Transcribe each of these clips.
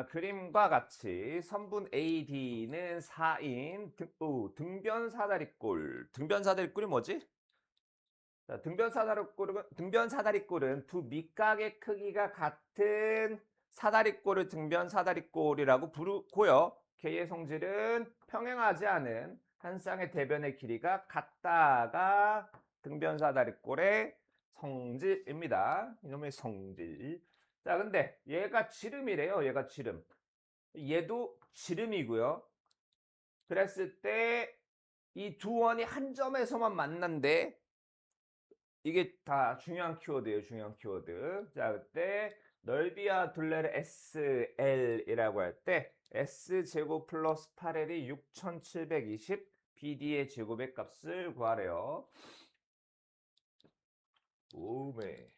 아, 그림과 같이 선분 AD는 4인 등, 오, 등변 사다리꼴. 등변 사다리꼴이 뭐지? 자, 등변 사다리꼴은 등변 사다리꼴은 두 밑각의 크기가 같은 사다리꼴을 등변 사다리꼴이라고 부르고요. K의 성질은 평행하지 않은 한 쌍의 대변의 길이가 같다가 등변 사다리꼴의 성질입니다. 이놈의 성질. 자, 근데 얘가 지름이래요. 얘가 지름. 얘도 지름이고요. 그랬을 때 이 두 원이 한 점에서만 만난대. 이게 다 중요한 키워드예요. 중요한 키워드. 자, 그때 넓이와 둘레를 SL이라고 할 때 S 제곱 플러스 8L이 6720 BD의 제곱의 값을 구하래요. 오메.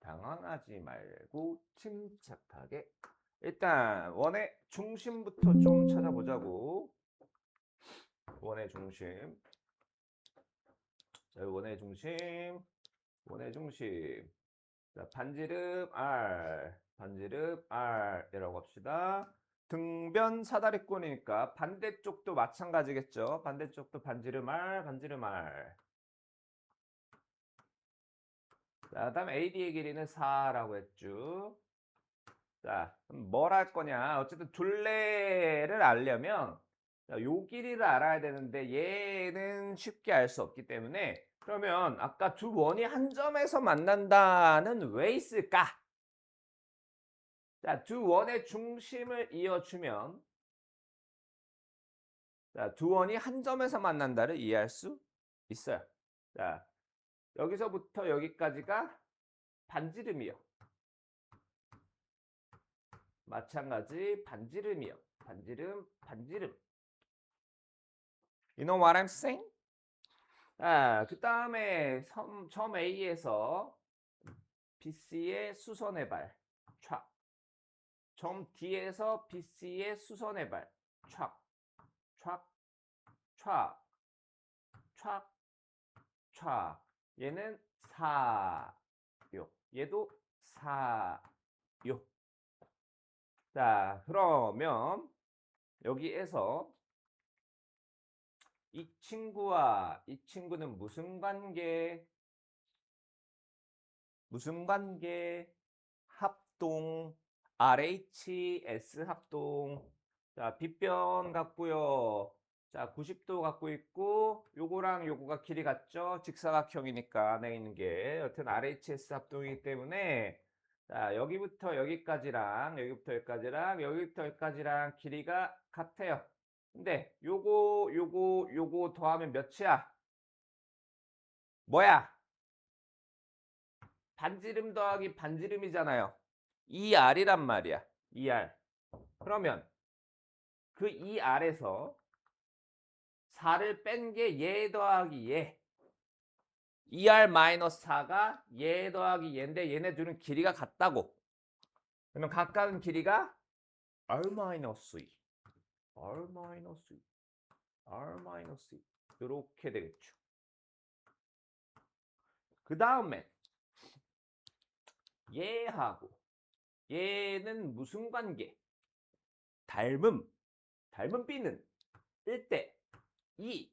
당황하지 말고 침착하게. 일단 원의 중심부터 좀 찾아보자고. 원의 중심. 자, 원의 중심. 원의 중심. 자, 반지름 R. 반지름 R이라고 합시다. 등변 사다리꼴이니까 반대쪽도 마찬가지겠죠. 반대쪽도 반지름 R, 반지름 R. 자, 다음 AD의 길이는 4라고 했죠. 자, 뭘 할 거냐? 어쨌든 둘레를 알려면 자, 요 길이를 알아야 되는데 얘는 쉽게 알 수 없기 때문에 그러면 아까 두 원이 한 점에서 만난다는 왜 있을까? 자, 두 원의 중심을 이어주면 자, 두 원이 한 점에서 만난다를 이해할 수 있어요. 자, 여기서부터 여기까지가 반지름이요. 마찬가지 반지름이요. 반지름, 반지름. You know what I'm saying? 아, 그 다음에 점 A에서 BC의 수선의 발, 촥. 점 D에서 BC의 수선의 발, 촥, 촥, 촥, 촥, 촥. 얘는 4요. 얘도 4요. 자, 그러면 여기에서 이 친구와 이 친구는 무슨 관계? 무슨 관계? 합동 RHS 합동. 자, 빗변 같고요. 자, 90도 갖고 있고 요거랑 요거가 길이 같죠? 직사각형이니까 안에 있는 게 여튼 RHS 합동이기 때문에 자, 여기부터 여기까지랑 여기부터 여기까지랑 여기부터 여기까지랑 길이가 같아요. 근데 요거 요거 요거 더하면 몇이야? 뭐야? 반지름 더하기 반지름이잖아요. 2R이란 말이야. 2R. 그러면 그 2R에서 4를 뺀 게 얘 더하기 얘. 2R-4가 얘 더하기 얘인데 얘네 둘은 길이가 같다고. 그러면 각각은 길이가 R-2. R-2. R-2. 이렇게 되겠죠. 그 다음에 얘하고 얘는 무슨 관계? 닮음. 닮은 B는 1대 2.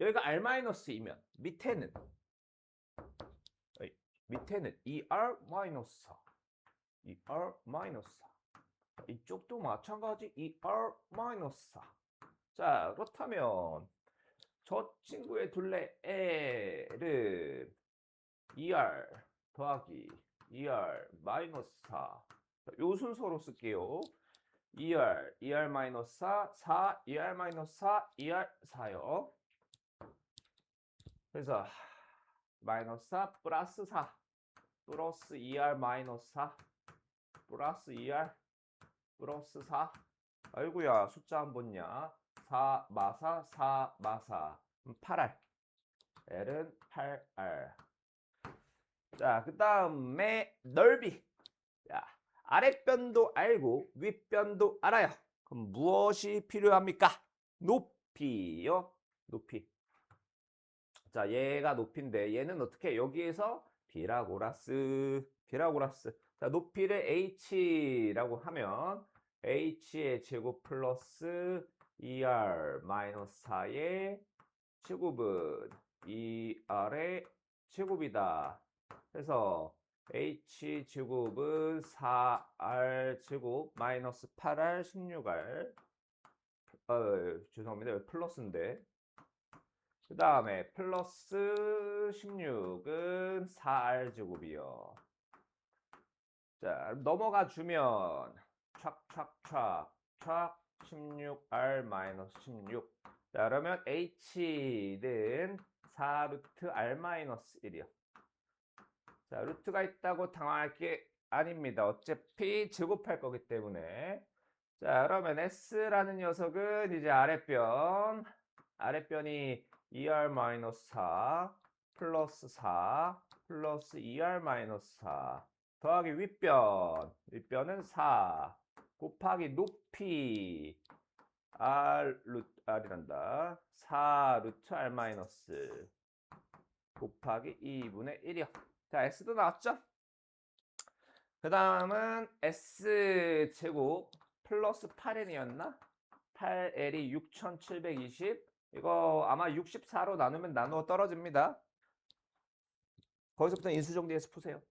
여기가 R-이면 밑에는 밑에는 2R-4. 2R-4. 이쪽도 마찬가지 2R-4. 자, 그렇다면 저 친구의 둘레 L은 2R 더하기 2R 마이너스 4. 요 순서로 쓸게요. 2R, 2R 마이너스 4, 4, 2R 마이너스 4, 2R 4요. 그래서 마이너스 4 플러스 4 플러스 2R 마이너스 4 플러스 2R 플러스 4 아이고야 숫자 한 번냐 4 마사 4 마사. 8R L은 8R 자 그 다음에 넓이. 자 아랫변도 알고 윗변도 알아요. 그럼 무엇이 필요합니까? 높이요. 높이. 자, 얘가 높인데 얘는 어떻게? 여기에서 피라고라스 피라고라스. 자, 높이를 h라고 하면 h의 제곱 플러스 2r 마이너스 4의 제곱은 2r의 제곱이다. 그래서 h 제곱은 4r 제곱 마이너스 8r 16r 어, 죄송합니다. 플러스인데 그 다음에 플러스 16은 4r 제곱이요. 자, 넘어가 주면 촥촥촥 촥 16r 마이너스 16. 자, 그러면 h는 4루트 r 마이너스 1이요. 자, 루트가 있다고 당황할 게 아닙니다. 어차피 제곱할 거기 때문에. 자, 그러면 s라는 녀석은 이제 아랫변, 아랫변이 2r 마이너스 4 플러스 4 플러스 2r 마이너스 4 더하기 윗변, 윗변은 4 곱하기 높이 r 루트 r이란다. 4 루트 r 곱하기 2분의 1이요. 자, s도 나왔죠? 그 다음은 s 제곱 플러스 8n이었나? 8l이 6720 이거 아마 64로 나누면 나누어 떨어집니다. 거기서부터 인수정리해서 푸세요.